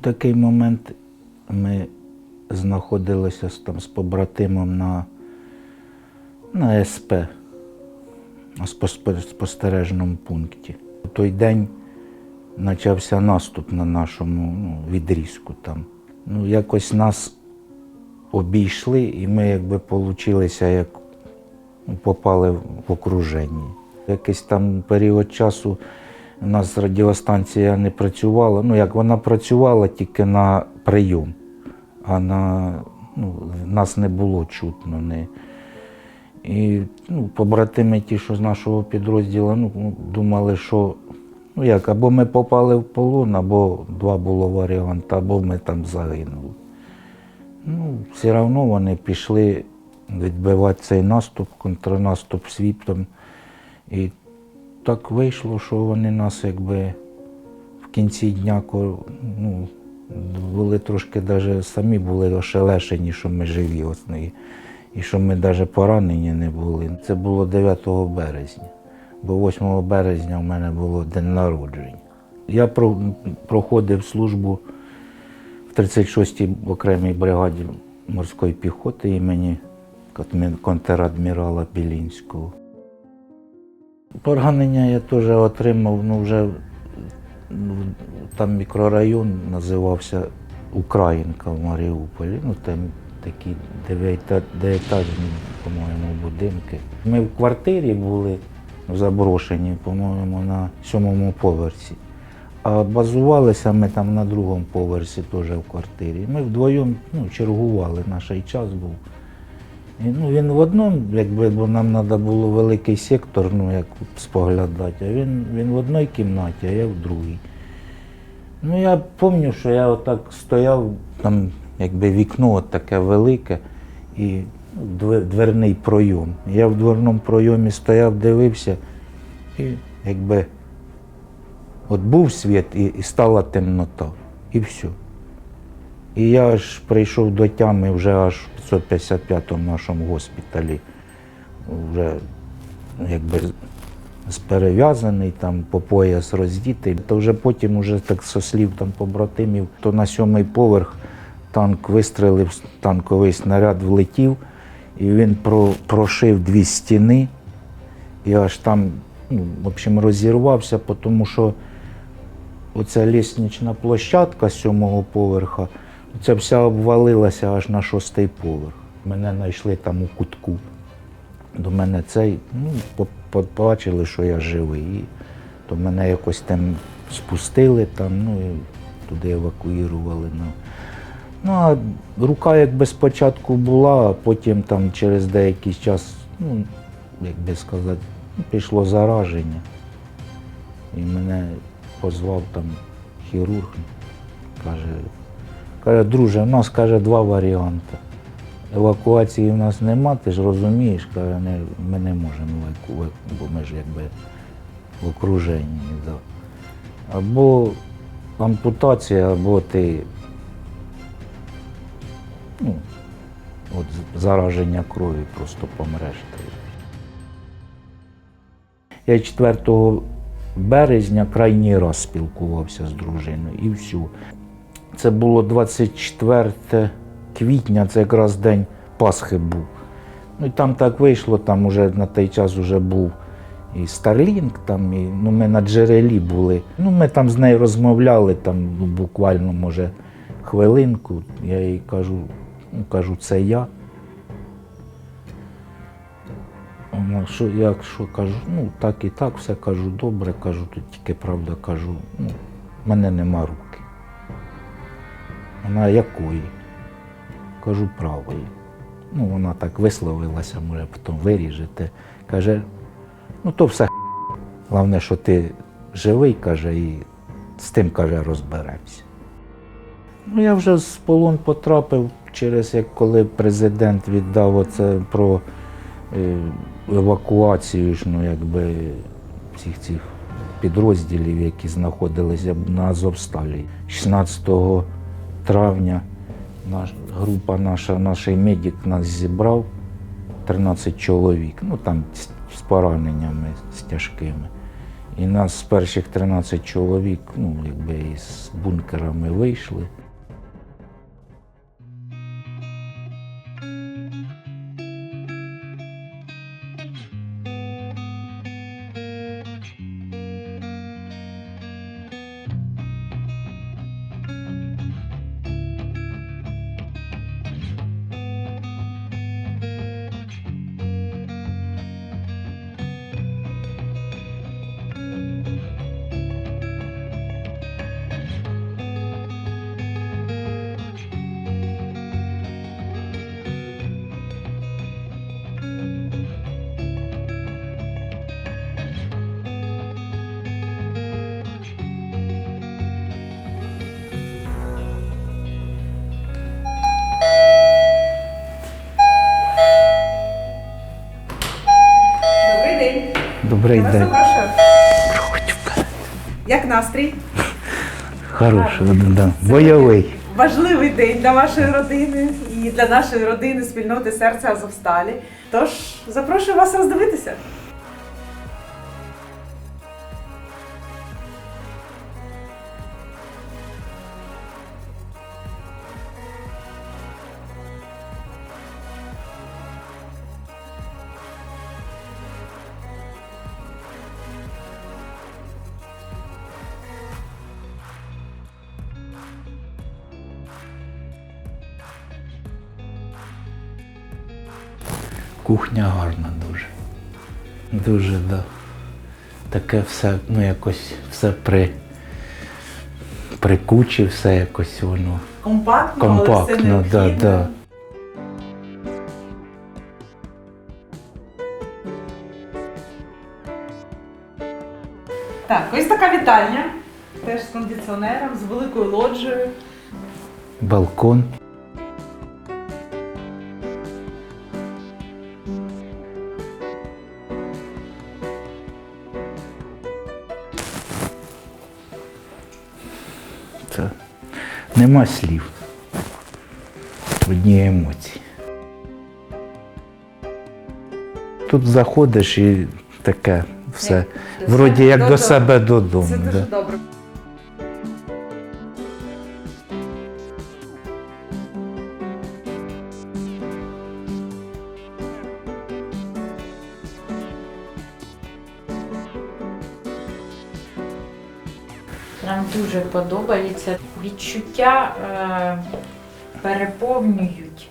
Був такий момент, ми знаходилися там, з побратимом на, на СП, спостережному пункті. У той день почався наступ на нашому ну, відрізку там. Ну, якось нас обійшли, і ми якби получилися, як попали в окруження. Якийсь там період часу у нас радіостанція не працювала. Ну, як вона працювала тільки на прийом, а на ну, нас не було чутно. Не. І ну, побратими ті, що з нашого підрозділу, ну, думали, що ну як, або ми попали в полон, або два було варіанти, або ми там загинули. Ну, все одно вони пішли відбивати цей наступ, контрнаступ свіптом. І так вийшло, що вони нас якби в кінці дня ну, були трошки даже самі були ошелешені, що ми живі основі. І що ми навіть поранені не були. Це було 9 березня, бо 8 березня в мене було день народження. Я про- проходив службу в 36-й окремій бригаді морської піхоти імені контрадмірала Білінського. Поранення я теж отримав, ну вже там мікрорайон називався Українка в Маріуполі. Ну там такі дев'ята- дев'ятажні, по-моєму, будинки. Ми в квартирі були заброшені, по-моєму, на сьомому поверсі. А базувалися ми там на другому поверсі теж в квартирі. Ми вдвоєм ну, чергували, наш час був. Ну, він в одному, якби, бо нам треба було великий сектор, ну як споглядати, а він, він в одній кімнаті, а я в другій. Ну, я пам'ятаю, що я отак стояв, там якби вікно от таке велике і дверний пройом. Я в дверному пройомі стояв, дивився, і якби от був світ і, і стала темнота. І все. І я аж прийшов до тями вже аж в 555-му нашому госпіталі. Вже якби з там по пояс роздітий. То вже потім, уже так со слів там побратимів, то на сьомий поверх танк вистрелив, танковий снаряд влетів, і він про, прошив дві стіни. І аж там, ну, в общем, розірвався, тому що оця ліснична площадка сьомого поверха, ця вся обвалилася аж на шостий поверх. Мене знайшли там у кутку. До мене цей, ну, по- по- побачили, що я живий. І то мене якось там спустили, там, ну, і туди евакуювали. Ну. Ну, а рука якби спочатку була, а потім там через деякий час, ну, як би сказати, ну, пішло зараження. І мене позвав там хірург, каже, каже, друже, в нас каже два варіанти. Евакуації в нас нема, ти ж розумієш, каже, не, ми не можемо евакувати, бо ми ж якби в окруженні. Да. Або ампутація, або ти ну, от зараження крові просто помреш. Я 4 березня крайній раз спілкувався з дружиною і все. Це було 24 квітня, це якраз день Пасхи був. Ну і там так вийшло, там уже на той час вже був і Starlink, там, і, ну, ми на джерелі були. Ну, ми там з нею розмовляли, там ну, буквально, може, хвилинку. Я їй кажу, ну, кажу, це я. Вона, що я що кажу, ну так і так, все кажу добре, кажу, тут тільки правда кажу, ну, в мене нема руки. Вона якої? Кажу, правої. Ну, вона так висловилася, може, потім виріжете. Каже, ну то все. Головне, що ти живий, каже, і з тим, каже, розберемося. Ну, я вже з полон потрапив через як коли президент віддав оце про е, евакуацію ж, ну, якби, всіх цих підрозділів, які знаходилися на Азовсталі. 16 травня наш, група наша, наш медик нас зібрав 13 чоловік, ну там з, з пораненнями, з тяжкими. І нас з перших 13 чоловік, ну, якби із бункерами вийшли. Добрий день. Проходь вперед. Як настрій? Хороший, да. бойовий. Важливий день для вашої родини і для нашої родини спільноти серця Азовсталі. Тож запрошую вас роздивитися. Кухня гарна дуже. Дуже, да. Таке все, ну якось все при, при кучі, все якось воно. Компактно, але все Компактно, да, да. Так, ось така вітальня. Теж з кондиціонером, з великою лоджією. Балкон. Нема слів. Одні емоції. Тут заходиш і таке все. Вроді як до себе додому. Це дуже добре. Нам дуже подобається. Відчуття е, переповнюють.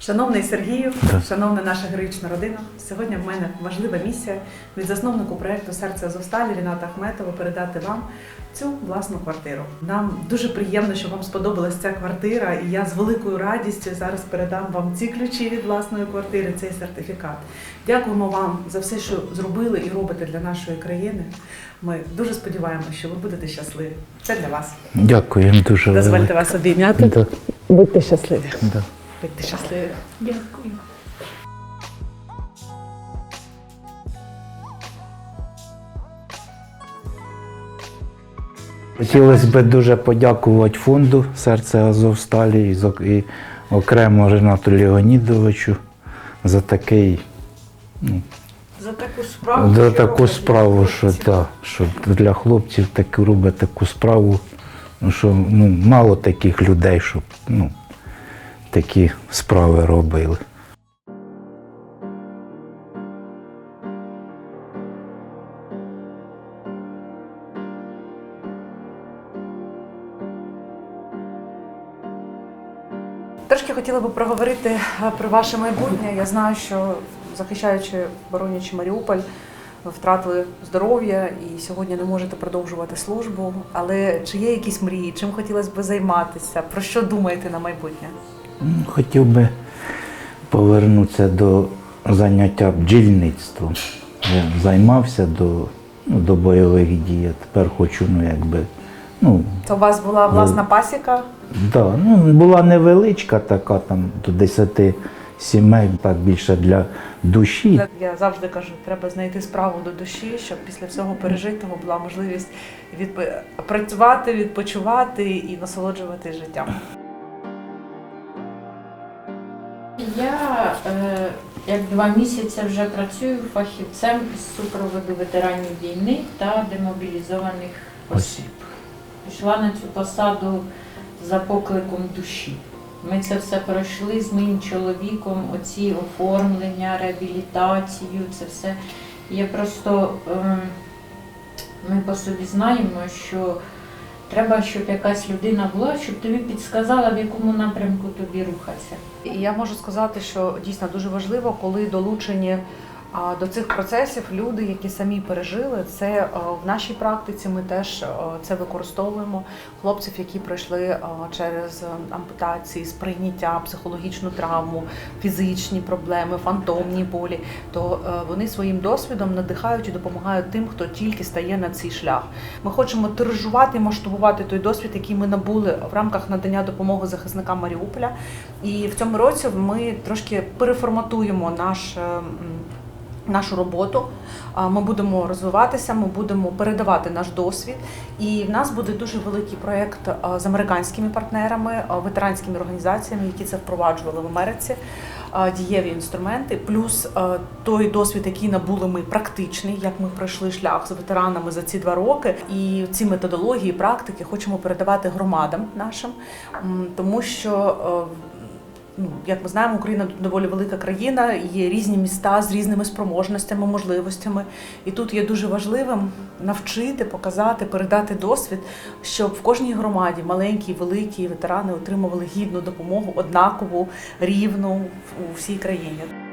Шановний Сергію, шановна наша героїчна родина. Сьогодні в мене важлива місія від засновнику проекту Серце Азовсталі Ріната Ахметова передати вам цю власну квартиру. Нам дуже приємно, що вам сподобалась ця квартира, і я з великою радістю зараз передам вам ці ключі від власної квартири, цей сертифікат. Дякуємо вам за все, що зробили і робите для нашої країни. Ми дуже сподіваємося, що ви будете щасливі. Це для вас. Дякую дуже. Дозвольте вас обійняти. Да, Будьте щасливі. да. Будьте щасливі. Дякую. Хотілося б дуже подякувати фонду Серце Азовсталі і, окремо Ренату Леонідовичу за такий, ну, За таку справу. за що таку справу, для що, хлопців. що для хлопців таку робить таку справу, ну, що ну, мало таких людей, щоб ну, такі справи робили. Хотіла би проговорити е, про ваше майбутнє. Я знаю, що захищаючи, боронячи Маріуполь, ви втратили здоров'я і сьогодні не можете продовжувати службу. Але чи є якісь мрії? Чим хотілося б займатися? Про що думаєте на майбутнє? Ну, Хотів би повернутися до заняття бджільництвом. Я займався до, ну, до бойових дій, тепер хочу, ну, якби, ну, Це у вас була власна пасіка? Да, ну, була невеличка така, там до 10 сімей, так більше для душі. Я завжди кажу, треба знайти справу до душі, щоб після всього пережитого була можливість відп... працювати, відпочивати і насолоджуватись життям. Я е, Як два місяці вже працюю фахівцем з супроводу ветеранів війни та демобілізованих осіб. Пішла на цю посаду за покликом душі. Ми це все пройшли з моїм чоловіком, оці оформлення, реабілітацію, це все. Я просто ем, ми по собі знаємо, що треба, щоб якась людина була, щоб тобі підсказала, в якому напрямку тобі рухатися. Я можу сказати, що дійсно дуже важливо, коли долучені до цих процесів люди, які самі пережили це в нашій практиці. Ми теж це використовуємо хлопців, які пройшли через ампутації, сприйняття, психологічну травму, фізичні проблеми, фантомні болі. То е, вони своїм досвідом надихають і допомагають тим, хто тільки стає на цей шлях. Ми хочемо тиражувати масштабувати той досвід, який ми набули в рамках надання допомоги захисникам Маріуполя. І в цьому році ми трошки переформатуємо наш. Нашу роботу ми будемо розвиватися, ми будемо передавати наш досвід. І в нас буде дуже великий проєкт з американськими партнерами, ветеранськими організаціями, які це впроваджували в Америці. Дієві інструменти, плюс той досвід, який набули ми практичний, як ми пройшли шлях з ветеранами за ці два роки. І ці методології, практики хочемо передавати громадам нашим, тому що. Ну, як ми знаємо, Україна доволі велика країна, є різні міста з різними спроможностями, можливостями. І тут є дуже важливим навчити, показати, передати досвід, щоб в кожній громаді маленькі, великі ветерани отримували гідну допомогу, однакову, рівну у всій країні.